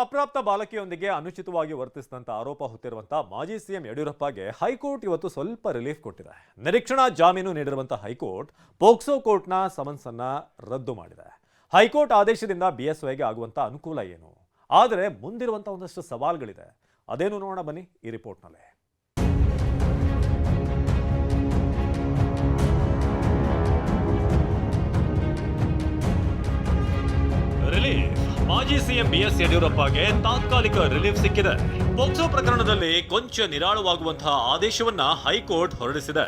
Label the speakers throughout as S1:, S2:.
S1: ಅಪ್ರಾಪ್ತ ಬಾಲಕಿಯೊಂದಿಗೆ ಅನುಚಿತವಾಗಿ ವರ್ತಿಸಿದಂತ ಆರೋಪ ಹೊತ್ತಿರುವಂತಹ ಮಾಜಿ ಸಿಎಂ ಯಡಿಯೂರಪ್ಪಗೆ ಹೈಕೋರ್ಟ್ ಇವತ್ತು ಸ್ವಲ್ಪ ರಿಲೀಫ್ ಕೊಟ್ಟಿದೆ. ನಿರೀಕ್ಷಣಾ ಜಾಮೀನು ನೀಡಿರುವಂತಹ ಹೈಕೋರ್ಟ್ ಪೋಕ್ಸೋ ಕೋರ್ಟ್ನ ಅನ್ನ ರದ್ದು ಮಾಡಿದೆ. ಹೈಕೋರ್ಟ್ ಆದೇಶದಿಂದ ಬಿಎಸ್ವೈಗೆ ಆಗುವಂತಹ ಅನುಕೂಲ ಏನು? ಆದರೆ ಮುಂದಿರುವಂತಹ ಒಂದಷ್ಟು ಸವಾಲುಗಳಿದೆ. ಅದೇನು ನೋಡೋಣ ಬನ್ನಿ ಈ ರಿಪೋರ್ಟ್ನಲ್ಲಿ. ಮಾಜಿ ಸಿಎಂ ಬಿಎಸ್ ಯಡಿಯೂರಪ್ಪಗೆ ತಾತ್ಕಾಲಿಕ ರಿಲೀಫ್ ಸಿಕ್ಕಿದೆ. ಪೋಕ್ಸೋ ಪ್ರಕರಣದಲ್ಲಿ ಕೊಂಚ ನಿರಾಳವಾಗುವಂತಹ ಆದೇಶವನ್ನ ಹೈಕೋರ್ಟ್ ಹೊರಡಿಸಿದೆ.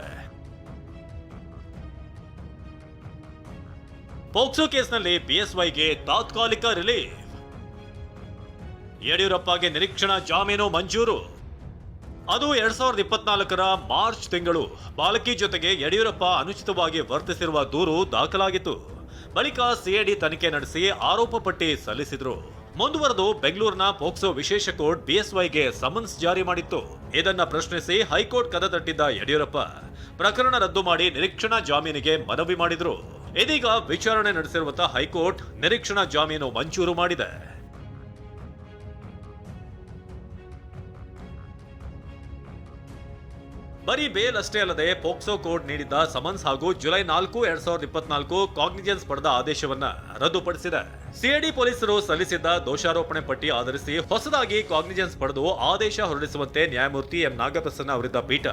S1: ಪೋಕ್ಸೋ ಕೇಸ್ನಲ್ಲಿ ಬಿಎಸ್ವೈಗೆ ತಾತ್ಕಾಲಿಕ ರಿಲೀಫ್. ಯಡಿಯೂರಪ್ಪಗೆ ನಿರೀಕ್ಷಣಾ ಜಾಮೀನು ಮಂಜೂರು. ಅದು ಎರಡ್ ಸಾವಿರದ ಇಪ್ಪತ್ನಾಲ್ಕರ ಮಾರ್ಚ್ ತಿಂಗಳು. ಬಾಲಕಿ ಜೊತೆಗೆ ಯಡಿಯೂರಪ್ಪ ಅನುಚಿತವಾಗಿ ವರ್ತಿಸಿರುವ ದೂರು ದಾಖಲಾಗಿತ್ತು. ಬಳಿಕ ಸಿಐಡಿ ತನಿಖೆ ನಡೆಸಿ ಆರೋಪ ಪಟ್ಟಿ ಸಲ್ಲಿಸಿದ್ರು. ಮುಂದುವರೆದು ಬೆಂಗಳೂರಿನ ಪೋಕ್ಸೋ ವಿಶೇಷ ಕೋರ್ಟ್ ಬಿಎಸ್ವೈಗೆ ಸಮನ್ಸ್ ಜಾರಿ ಮಾಡಿತ್ತು. ಇದನ್ನ ಪ್ರಶ್ನಿಸಿ ಹೈಕೋರ್ಟ್ ಕದ ತಟ್ಟಿದ್ದ ಯಡಿಯೂರಪ್ಪ, ಪ್ರಕರಣ ರದ್ದು ಮಾಡಿ ನಿರೀಕ್ಷಣಾ ಜಾಮೀನಿಗೆ ಮನವಿ ಮಾಡಿದ್ರು. ಇದೀಗ ವಿಚಾರಣೆ ನಡೆಸಿರುವಂತಹ ಹೈಕೋರ್ಟ್ ನಿರೀಕ್ಷಣಾ ಜಾಮೀನು ಮಂಜೂರು ಮಾಡಿದೆ. ಬರೀ ಬೇಲ್ ಅಷ್ಟೇ ಅಲ್ಲದೆ ಪೋಕ್ಸೋ ಕೋರ್ಟ್ ನೀಡಿದ್ದ ಸಮನ್ಸ್ ಹಾಗೂ ಜುಲೈ ನಾಲ್ಕು, ಎರಡ್ ಸಾವಿರದ ಇಪ್ಪತ್ನಾಲ್ಕು ಕಾಗ್ನಿಜೆನ್ಸ್ ಪಡೆದ ಆದೇಶವನ್ನ ರದ್ದುಪಡಿಸಿದೆ. ಸಿಐಡಿ ಪೊಲೀಸರು ಸಲ್ಲಿಸಿದ್ದ ದೋಷಾರೋಪಣೆ ಪಟ್ಟಿ ಆಧರಿಸಿ ಹೊಸದಾಗಿ ಕಾಗ್ನಿಜೆನ್ಸ್ ಪಡೆದು ಆದೇಶ ಹೊರಡಿಸುವಂತೆ ನ್ಯಾಯಮೂರ್ತಿ ಎಂ. ನಾಗಪ್ರಸನ್ನ ಅವರಿದ್ದ ಪೀಠ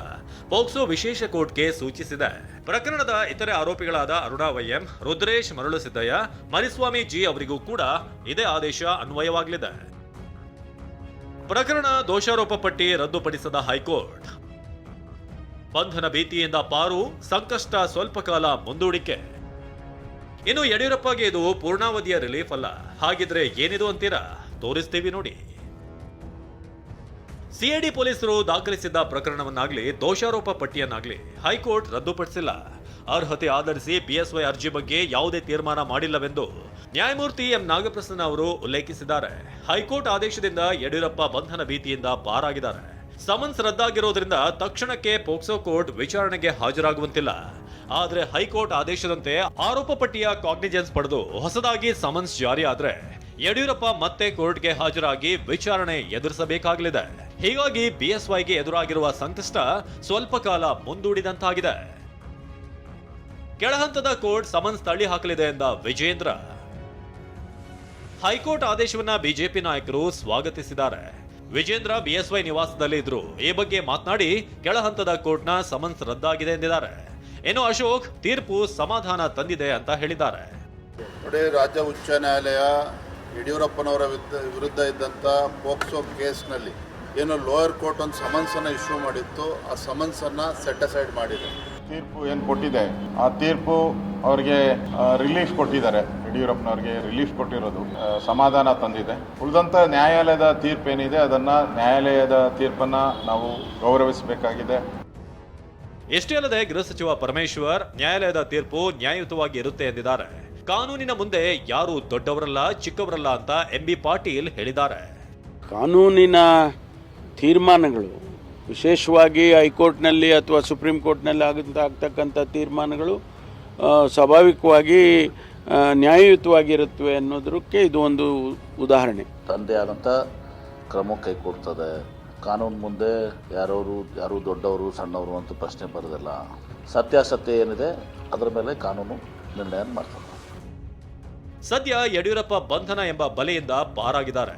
S1: ಪೋಕ್ಸೋ ವಿಶೇಷ ಕೋರ್ಟ್ಗೆ ಸೂಚಿಸಿದೆ. ಪ್ರಕರಣದ ಇತರೆ ಆರೋಪಿಗಳಾದ ಅರುಣಾ ವೈಎಂ ರುದ್ರೇಶ್ ಮರಳು ಸಿದ್ದಯ್ಯ ಮರಿಸ್ವಾಮಿ ಜಿ ಅವರಿಗೂ ಕೂಡ ಇದೇ ಆದೇಶ ಅನ್ವಯವಾಗಲಿದೆ. ಪ್ರಕರಣ ದೋಷಾರೋಪ ಪಟ್ಟಿ ರದ್ದುಪಡಿಸದ ಹೈಕೋರ್ಟ್ ಬಂಧನ ಭೀತಿಯಿಂದ ಪಾರು ಸಂಕಷ್ಟ ಸ್ವಲ್ಪ ಕಾಲ ಮುಂದೂಡಿಕೆ. ಇನ್ನು ಯಡಿಯೂರಪ್ಪಗೆ ಇದು ಪೂರ್ಣಾವಧಿಯ ರಿಲೀಫ್ ಅಲ್ಲ. ಹಾಗಿದ್ರೆ ಏನಿದು ಅಂತೀರಾ? ತೋರಿಸ್ತೀವಿ ನೋಡಿ. ಸಿಐಡಿ ಪೊಲೀಸರು ದಾಖಲಿಸಿದ್ದ ಪ್ರಕರಣವನ್ನಾಗ್ಲಿ, ದೋಷಾರೋಪ ಪಟ್ಟಿಯನ್ನಾಗ್ಲಿ ಹೈಕೋರ್ಟ್ ರದ್ದುಪಡಿಸಿಲ್ಲ. ಅರ್ಹತೆ ಆಧರಿಸಿ ಪಿಎಸ್ವೈ ಅರ್ಜಿ ಬಗ್ಗೆ ಯಾವುದೇ ತೀರ್ಮಾನ ಮಾಡಿಲ್ಲವೆಂದು ನ್ಯಾಯಮೂರ್ತಿ ಎಂ. ನಾಗಪ್ರಸನ್ನ ಅವರು ಉಲ್ಲೇಖಿಸಿದ್ದಾರೆ. ಹೈಕೋರ್ಟ್ ಆದೇಶದಿಂದ ಯಡಿಯೂರಪ್ಪ ಬಂಧನ ಭೀತಿಯಿಂದ ಪಾರಾಗಿದ್ದಾರೆ. ಸಮನ್ಸ್ ರದ್ದಾಗಿರೋದ್ರಿಂದ ತಕ್ಷಣಕ್ಕೆ ಪೋಕ್ಸೋ ಕೋರ್ಟ್ ವಿಚಾರಣೆಗೆ ಹಾಜರಾಗುವಂತಿಲ್ಲ. ಆದ್ರೆ ಹೈಕೋರ್ಟ್ ಆದೇಶದಂತೆ ಆರೋಪ ಪಟ್ಟಿಯ ಕಾಗ್ನಿಜೆನ್ಸ್ ಪಡೆದು ಹೊಸದಾಗಿ ಸಮನ್ಸ್ ಜಾರಿ ಆದ್ರೆ ಯಡಿಯೂರಪ್ಪ ಮತ್ತೆ ಕೋರ್ಟ್ಗೆ ಹಾಜರಾಗಿ ವಿಚಾರಣೆ ಎದುರಿಸಬೇಕಾಗಲಿದೆ. ಹೀಗಾಗಿ ಬಿಎಸ್ವೈಗೆ ಎದುರಾಗಿರುವ ಸಂಕಷ್ಟ ಸ್ವಲ್ಪ ಕಾಲ ಮುಂದೂಡಿದಂತಾಗಿದೆ. ಕೆಳಹಂತದ ಕೋರ್ಟ್ ಸಮನ್ಸ್ ತಳ್ಳಿ ಹಾಕಲಿದೆ ಎಂದ ವಿಜೇಂದ್ರ ಹೈಕೋರ್ಟ್ ಆದೇಶವನ್ನ ಬಿಜೆಪಿ ನಾಯಕರು ಸ್ವಾಗತಿಸಿದ್ದಾರೆ. ವಿಜೇಂದ್ರ ಬಿಎಸ್ವೈ ನಿವಾಸದಲ್ಲಿ ಇದ್ರು. ಈ ಬಗ್ಗೆ ಮಾತನಾಡಿ ಕೆಳಹಂತದ ಕೋರ್ಟ್ನ ಸಮನ್ಸ್ ರದ್ದಾಗಿದೆ ಎಂದಿದ್ದಾರೆ. ಇನ್ನು ಅಶೋಕ್, ತೀರ್ಪು ಸಮಾಧಾನ ತಂದಿದೆ ಅಂತ ಹೇಳಿದ್ದಾರೆ.
S2: ನೋಡಿ, ರಾಜ್ಯ ಉಚ್ಚ ನ್ಯಾಯಾಲಯ ಯಡಿಯೂರಪ್ಪನವರ ವಿರುದ್ಧ ಇದ್ದಂತ ಪೋಕ್ಸೋ ಕೇಸ್ನಲ್ಲಿ ಏನು ಲೋಯರ್ ಕೋರ್ಟ್ ಒಂದು ಸಮನ್ಸ್ ಸಮನ್ಸನ್ನು ಇಶ್ಯೂ ಮಾಡಿತ್ತು. ಆ ಸಮನ್ಸನ್ನು ಸೆಟ್ ಅಸೈಡ್ ಮಾಡಿದೆ.
S3: ತೀರ್ಪು ಏನು ಕೊಟ್ಟಿದೆ ಆ ತೀರ್ಪು ಅವರಿಗೆ ರಿಲೀಫ್ ಕೊಟ್ಟಿದ್ದಾರೆ. ಯಡಿಯೂರಪ್ಪನವ್ರಿಗೆ ರಿಲೀಫ್ ಕೊಟ್ಟಿರೋದು. ಸಮಾಧಾನ ತಂದಿದೆ. ಉಳಿದಂಥ ನ್ಯಾಯಾಲಯದ ತೀರ್ಪು ಏನಿದೆ ಅದನ್ನು ನ್ಯಾಯಾಲಯದ ತೀರ್ಪನ್ನು ನಾವು ಗೌರವಿಸಬೇಕಾಗಿದೆ.
S1: ಎಷ್ಟೇ ಅಲ್ಲದೆ ಗೃಹ ಸಚಿವ ಪರಮೇಶ್ವರ್ ನ್ಯಾಯಾಲಯದ ತೀರ್ಪು ನ್ಯಾಯಯುತವಾಗಿ ಇರುತ್ತೆ ಎಂದಿದ್ದಾರೆ. ಕಾನೂನಿನ ಮುಂದೆ ಯಾರು ದೊಡ್ಡವರಲ್ಲ ಚಿಕ್ಕವರಲ್ಲ ಅಂತ ಎಂಬಿ ಪಾಟೀಲ್ ಹೇಳಿದ್ದಾರೆ.
S4: ಕಾನೂನಿನ ತೀರ್ಮಾನಗಳು ವಿಶೇಷವಾಗಿ ಹೈಕೋರ್ಟ್ನಲ್ಲಿ ಅಥವಾ ಸುಪ್ರೀಂ ಕೋರ್ಟ್ನಲ್ಲಿ ಆಗಂತ ಆಗ್ತಕ್ಕಂಥ ತೀರ್ಮಾನಗಳು ಸ್ವಾಭಾವಿಕವಾಗಿ ನ್ಯಾಯಯುತವಾಗಿರುತ್ತವೆ ಅನ್ನೋದಕ್ಕೆ ಇದು ಒಂದು ಉದಾಹರಣೆ.
S5: ತಂದೆ ಆದಂಥ ಕ್ರಮ ಕೈಕೊಡ್ತದೆ ಕಾನೂನು ಮುಂದೆ ಯಾರವರು ಯಾರು ದೊಡ್ಡವರು ಸಣ್ಣವರು ಅಂತ ಪ್ರಶ್ನೆ ಬರೋದಿಲ್ಲ. ಸತ್ಯಾಸತ್ಯ ಏನಿದೆ ಅದರ ಮೇಲೆ ಕಾನೂನು ನಿರ್ಣಯ ಮಾಡ್ತದೆ.
S1: ಸದ್ಯ ಯಡಿಯೂರಪ್ಪ ಬಂಧನ ಎಂಬ ಬಲೆಯಿಂದ ಪಾರಾಗಿದ್ದಾರೆ.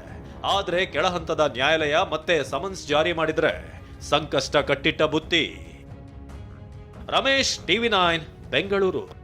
S1: ಆದರೆ ಕೆಳಹಂತದ ನ್ಯಾಯಾಲಯ ಮತ್ತೆ ಸಮನ್ಸ್ ಜಾರಿ ಮಾಡಿದ್ರೆ ಸಂಕಷ್ಟ ಕಟ್ಟಿಟ್ಟ ಬುತ್ತಿ. Ramesh TV nine Bengaluru.